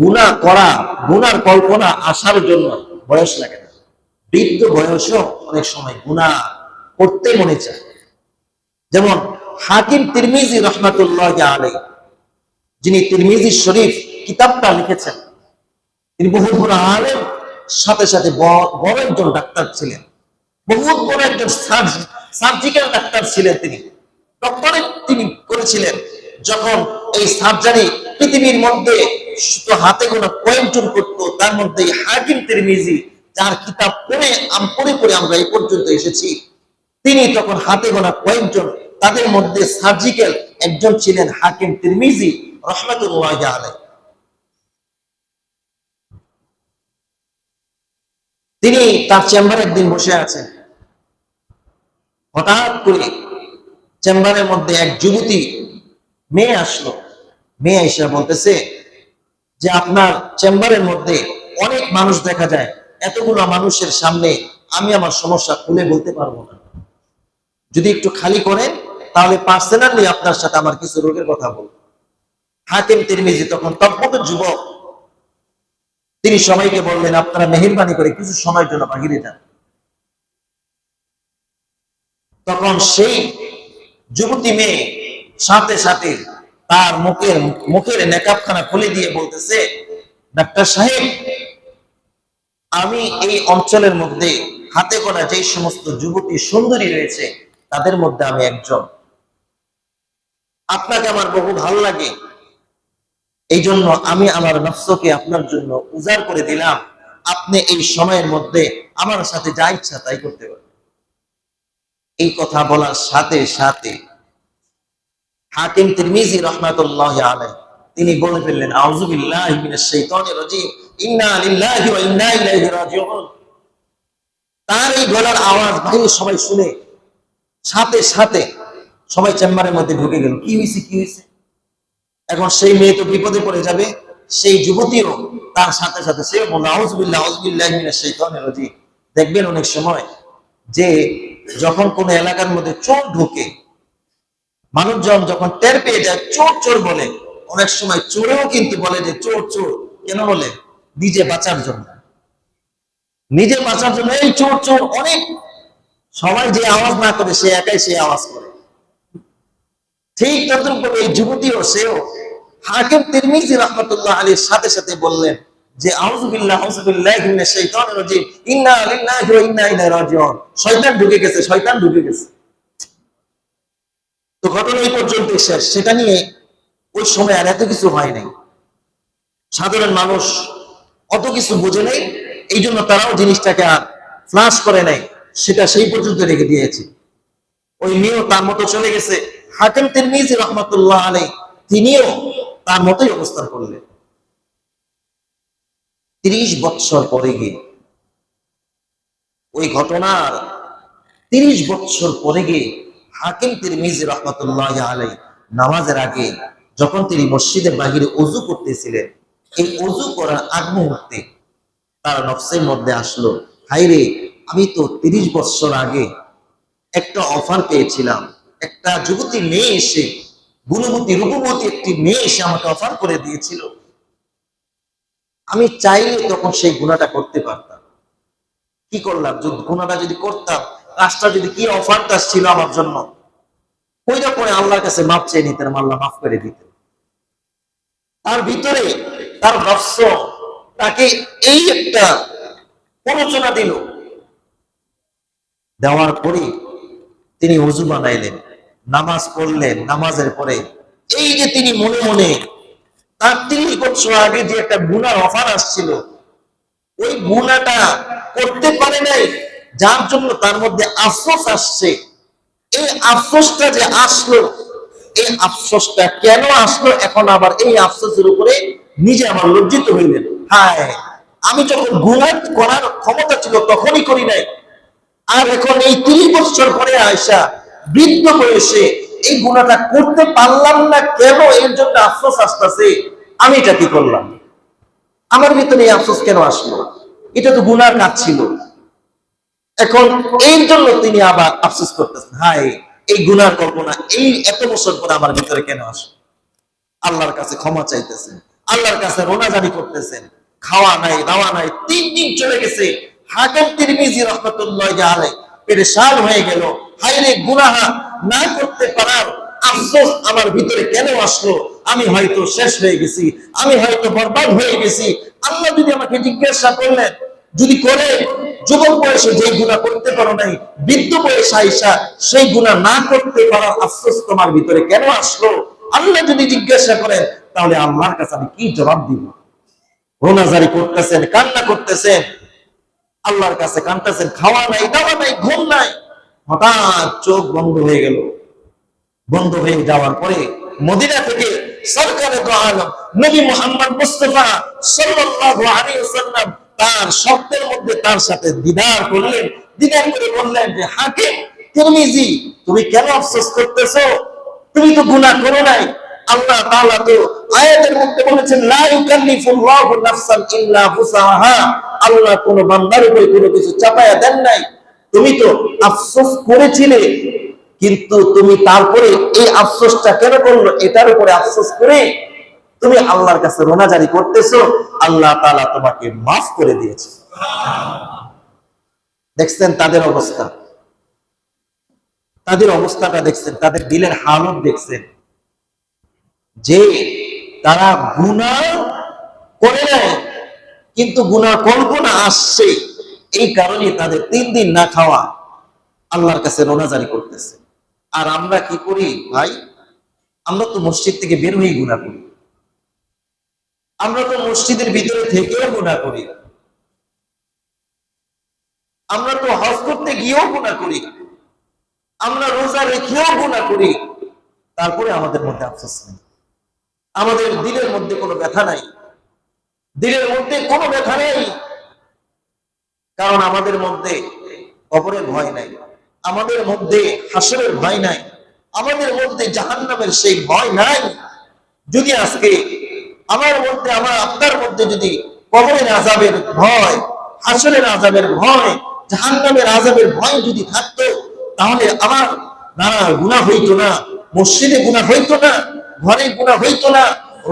গুণা করা গুনার কল্পনা আসার জন্য বয়স লাগে না। বৃদ্ধ বয়সও অনেক সময় গুণা করতে মনে চায়। যেমন হাকিম তিরমিজি রহমাতুল্লাহ আলাই যিনি তিরমিজি শরীফ কিতাবটা লিখেছেন, তিনি বহু বড় আলেম, সাথে সাথে বড় একজন ডাক্তার ছিলেন। বহুত বড় একজন সার্জিক্যাল ডাক্তার ছিলেন তিনি। ডক্টরেট তিনি করেছিলেন। যখন এই সার্জারি পৃথিবীর মধ্যে হাতে গোনা কয়েকজন করতো, তার মধ্যে হাকিম তিরমিজি, যার কিতাব পড়ে পড়ে পড়ে আমরা এই পর্যন্ত এসেছি, তিনি তখন হাতে গোনা কয়েকজন তাদের মধ্যে সার্জিক্যাল একজন ছিলেন হাকিম তিরমিজি, রহমতুল্লাহ আলাই তিনি তার চেম্বারে একদিন বসে আছেন। হঠাৎ করে চেম্বারের মধ্যে এক যুবতী মেয়ে আসলো। মেয়ে এসে বলতেছে যে, আপনার চেম্বারের মধ্যে অনেক মানুষ দেখা যায়। এতগুলো মানুষের সামনে আমি আমার সমস্যা খুলে বলতে পারব না। যদি একটু খালি করেন, তাহলে পার্সোনালি আপনার সাথে আমার কিছু রোগের কথা বলব। হাকিম তিরমিজি তখন তৎপত যুবক, তিনি সবাইকে বললেন, আপনারা মেহরবানি করে কিছু সময়ের জন্য বাহিরে যান। তখন সেই যুবতী মেয়ে সাথে সাথে তার মুখের মুখের নেকাবখানা খুলে দিয়ে বলতেছে, ডাক্তার সাহেব, আমি এই অঞ্চলের মধ্যে হাতে গোনা যে সমস্ত যুবতী সুন্দরী রয়েছে, তাদের মধ্যে আমি একজন। আপনাকে আমার বহু ভালো লাগে। এই জন্য আমি আমার নফসকে আপনার জন্য উজাড় করে দিলাম। আপনি এই সময়ের মধ্যে আমার সাথে যা ইচ্ছা তাই করতে পারেন এই কথা বলার সাথে সাথে হাকিম তিরমিজি রহমাতুল্লাহ আলাই তিনি বলে ফেললেন আউযুবিল্লাহি মিনাশ শাইতানির রাজিম, ইন্না লিল্লাহি ওয়া ইন্না ইলাইহি রাজিউন। তার এই গলার আওয়াজ বাইরে সবাই শুনে, সাথে সাথে সবাই চেম্বারের মধ্যে ঢুকে গেল। কি হয়েছে কি হয়েছে এখন সেই মেয়ে তো বিপদে পড়ে যাবে, সেই যুবতীও তার সাথে সাথে সে আউজবিল্লাহ আউজবিল্লাহ দেখবেন অনেক সময় যে যখন কোন এলাকার মধ্যে চোর ঢোকে মানুষজন যখন টের পেয়ে যায়, চোর চোর বলে। অনেক সময় চোরেও কিন্তু বলে যে, চোর চোর। কেন বলে? নিজে বাঁচার জন্য। নিজে বাঁচার জন্য এই চোর চোর অনেক। সবাই যে আওয়াজ না করে, সে একাই সে আওয়াজ করে। ঠিক তদ্রুপ এই যুবতীও, সেও হাকিম তিরমিজি রহমতুল্লাহ আলীর সাথে সাথে বললেন যে, আউযুবিল্লাহ আউযুবিল্লাহ মিনাশ শাইতানির রাজিম। ইন্না লিল্লাহি ওয়া ইন্না ইলাইহি রাজিউন। শয়তান ঢুকে গেছে, শয়তান ঢুকে গেছে। ঘটনা এই পর্যন্ত শেষ সেটা নিয়ে ওই সময় আর এত কিছু হয় নাই। সাধারণ মানুষ অত কিছু বোঝে নেই, এই জন্য তারাও জিনিসটাকে আর ফ্লাশ করে নাই, সেটা সেই পর্যন্ত রেখে দিয়েছে। ওই মেয়েও তার মতো চলে গেছে। হাকিম তিরমিজি রহমতুল্লাহ আলাই তিনিও তার মতোই অবস্থান করলেন। তিরিশ বৎসর পরে গিয়ে, ওই ঘটনার তিরিশ বৎসর পরে গিয়ে হাকিম তিরমিজি রহমতুল্লাহ আলাই নামাজের আগে যখন তিনি মসজিদের বাহিরে অজু করতেছিলেন, এই অজু করার আগ মুহূর্তে তার নফসের মধ্যে আসলো হাইরে আমি তো তিরিশ বৎসর আগে একটা অফার পেয়েছিলাম। একটা যুবতী মেয়ে এসে, গুণবতী, রূপবতী একটি মেয়ে এসে আমাকে অফার করে দিয়েছিল। আমি চাইলে তখন সেই গুণাটা করতে পারতাম। কি করলাম? গুণাটা যদি করতাম কাজটা যদি কি অফারটা ছিল আমার জন্য ওইটা করে আল্লাহর কাছে মাপ চেয়ে নিতেন আল্লাহ মাফ করে দিতেন। তার ভিতরে তার নফস তাকে এই একটা প্ররোচনা দিল। দেওয়ার পরে তিনি অজু বানাইলেন, নামাজ পড়লেন, নামাজের পরে এই যে তিনি মনে মনে তার তিরিশ বছর আগে যে একটা গুনার অফার আসছিল, ওই গুনাটা করতে পারে নাই যার জন্য তার মধ্যে আফসোস আসছে। এই আফসোসটা যে আসলো, এই আফসোসটা কেন আসলো? এখন আবার এই আফসোসের উপরে নিজে আমার লজ্জিত হইলেন। হায়, আমি যখন গুণা করার ক্ষমতা ছিল তখনই করি নাই। আর এখন এই তিরিশ বছর পরে আয়সা বৃদ্ধ বয়সে এই গুণাটা করতে পারলাম না কেন? এর জন্য আফসোস আসতেছে। আমি এটা কি করলাম? আমার ভিতরে এই আফসোস কেন আসলো? এটা তো গুনার কাজ ছিল। এখন এই জন্য তিনি আবার আফসোস করতেছেন হাই এই গুনার কল্পনা, এই এত বছর পরে আমার ভিতরে কেন আসলো? আল্লাহর কাছে ক্ষমা চাইতেছেন, আল্লাহর কাছে রোনাজারি করতেছেন, খাওয়া নাই, দাওয়া নাই, তিন দিন চলে গেছে। হাকিম তিরমিজি রহমতুল্লাহ আলাই পেরেশান হয়ে গেল। হাইরে গুনাহা না করতে পারার আফসোস আমার ভিতরে কেন আসলো? আমি হয়তো শেষ হয়ে গেছি, আমি হয়তো বরবাদ হয়ে গেছি। আল্লাহ যদি আমাকে জিজ্ঞাসা করলেন, যদি করে যুবক বয়সে যে গুণা করতে পারো নাই, বৃদ্ধ বয়সে আইসা সেই গুণা না করতে পারার আফসোস তোমার ভিতরে কেন আসলো? আল্লাহ যদি জিজ্ঞাসা করেন, তাহলে আল্লাহর কাছে আমি কি জবাব দিব? রোনাজারি করতেছেন, কান্না করতেছেন, আল্লাহর কাছে কান্তাছেন খাওয়া নাই, দাওয়া নাই, ঘুম নাই। হঠাৎ চোখ বন্ধ হয়ে গেল। বন্ধ হয়ে যাওয়ার পরে মদিনা থেকে সরকারে নবী মোহাম্মদ মুস্তফা আলাইহি তার শব্দের মধ্যে তার সাথে দিদার করলেন। দিদার করে বললেন যে, হাকিম, তিরমিজি, তুমি কেন আফসোস করতেছো? তুমি তো গুনাহ করো নাই। আল্লাহ তাআলা তো আয়াতের মধ্যে বলেছেন, লা ইউকাল্লিফুল্লাহু নাফসান ইল্লা আল্লাহ বান্দার কোনো কিছু চাপায়া দেন নাই। তুমি তো আফসোস করেছিলে, কিন্তু তুমি তারপরে এই আফসোসটা কেন করল? এটার উপরে আফসোস করে তুমি আল্লাহর কাছে রোনাজারি করতেছো, আল্লাহ তালা তোমাকে মাফ করে দিয়েছে। দেখছেন তাদের অবস্থা? তাদের অবস্থাটা দেখছেন, তাদের দিলের হালত দেখছেন। যে তারা গুণা করে নেয় কিন্তু গুণা কল্পনা আসছে। এই কারণে তাদের তিন দিন না খাওয়া আল্লাহর কাছে রোনাজারি করতেছে। আর আমরা কি করি ভাই? আমরা তো মসজিদ থেকে বের হয়েই গুণা করি। আমরা তো মসজিদের ভিতরে থেকেও গুণা করি আমরা তো হজ করতে গিয়েও গুণা করি আমরা রোজা রেখেও গুণা করি তারপরে আমাদের মধ্যে আফসোস নেই। আমাদের দিলের মধ্যে কোনো ব্যথা নাই। দিলের মধ্যে কোনো ব্যথা নেই। কারণ আমাদের মধ্যে কবরের ভয় নাই। আমাদের মধ্যে হাসরের ভয় নাই। আমাদের মধ্যে জাহান্নামের সেই ভয় নাই। যদি আজকে আমার মধ্যে, আমার আপনার মধ্যে যদি কবরের আজাবের ভয়, হাসরের আজাবের ভয়, জাহান্নামের আজাবের ভয় যদি থাকতো, তাহলে আমার না গুণা হইতো না, মসজিদে গুণা হইতো না, ঘরে গুণা হইতো না,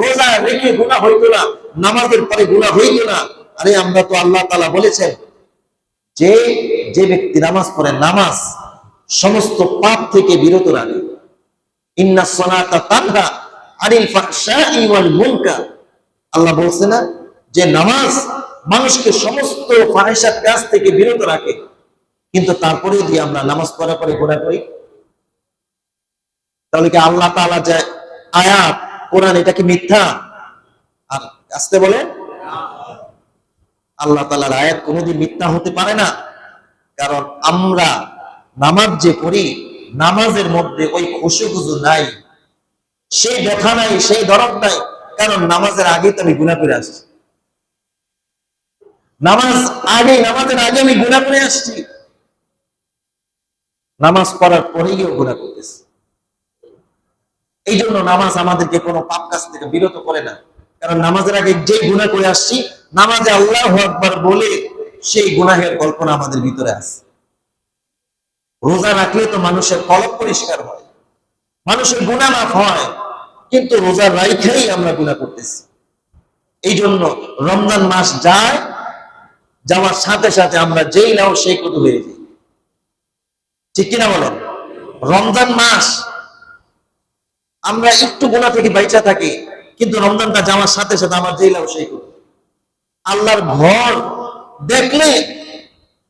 রোজা রেখে গুণা হইতো না, নামাজের পরে গুণা হইতো না। আরে আমরা তো আল্লাহ তালা বলেছেন, যে যে ব্যক্তি নামাজ পড়ে নামাজ সমস্ত পাপ থেকে বিরত রাখে। ইন্না সলাতা তানহা আল্লাহ বলছে না যে নামাজ মানুষকে সমস্ত ফাহিশার কাজ থেকে বিরত রাখে, কিন্তু তারপরে যদি আমরা নামাজ পড়া পরে গুণা করি, তাহলে কি আল্লাহ তাআলা যে আয়াত, কোরআন এটা কি মিথ্যা? আর আসতে বলে। আল্লাহ তালার আয়াত কোনোদিন মিথ্যা হতে পারে না, কারণ আমরা নামাজ যে পড়ি, নামাজের মধ্যে ওই খুশু খুশু নাই। সেই ব্যথা নাই, সেই দরদ নাই, কারণ নামাজের আগে তো আমি গুণা করে আসছি। নামাজ আগে নামাজের আগে আমি গুণা করে আসছি। নামাজ পড়ার পরেই গুণা করতেছি। এই জন্য নামাজ আমাদেরকে কোনো পাপ কাজ থেকে বিরত করে না। কারণ নামাজের আগে যে গুণা করে আসছি, নামাজে আল্লাহ আকবার বলে সেই গুনাহের কল্পনা আমাদের ভিতরে আছে। রোজা রাখলে তো মানুষের কলক পরিষ্কার হয়। মানুষের গুণা মাফ হয়, কিন্তু রোজা রাইখেই আমরা গুণা করতেছি। এই জন্য রমজান মাস যায়, যাওয়ার সাথে সাথে আমরা যেই নাও সেই কত হয়ে যাই। ঠিক কিনা বলেন? রমজান মাস, আমরা একটু গোনা থেকে বাইচা থাকি, কিন্তু রমজানটা যাওয়ার সাথে সাথে আমার যেই লাভ সেই করি আল্লাহর ঘর দেখলে,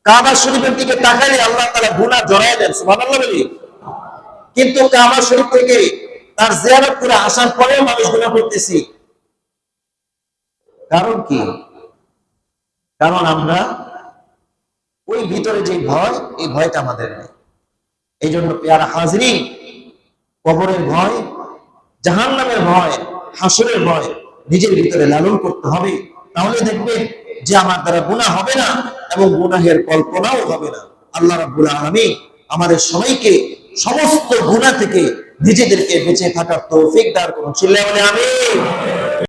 কাবা শরীফের দিকে তাকালে আল্লাহ তারা গুণা জড়াই দেন, সুবহানাল্লাহ বলি। কিন্তু কাবা শরীফ থেকে তার জিয়ারত করে আসার পরেও মানুষ গুণা করতেছি। কারণ কি? কারণ আমরা ওই ভিতরে যে ভয়, এই ভয়টা আমাদের নেই। এই জন্য পেয়ারা হাজরি কবরের ভয় জাহান নামের ভয়, হাসরের ভয় নিজের ভিতরে লালন করতে হবে। তাহলে দেখবে যে আমার দ্বারা গুণা হবে না এবং গুনাহের কল্পনাও হবে না। আল্লাহ রাব্বুল আলামিন আমাদের সবাইকে সমস্ত গুণা থেকে নিজেদেরকে বেঁচে থাকার তৌফিক ফেকদার করুন। ছিল আমিন।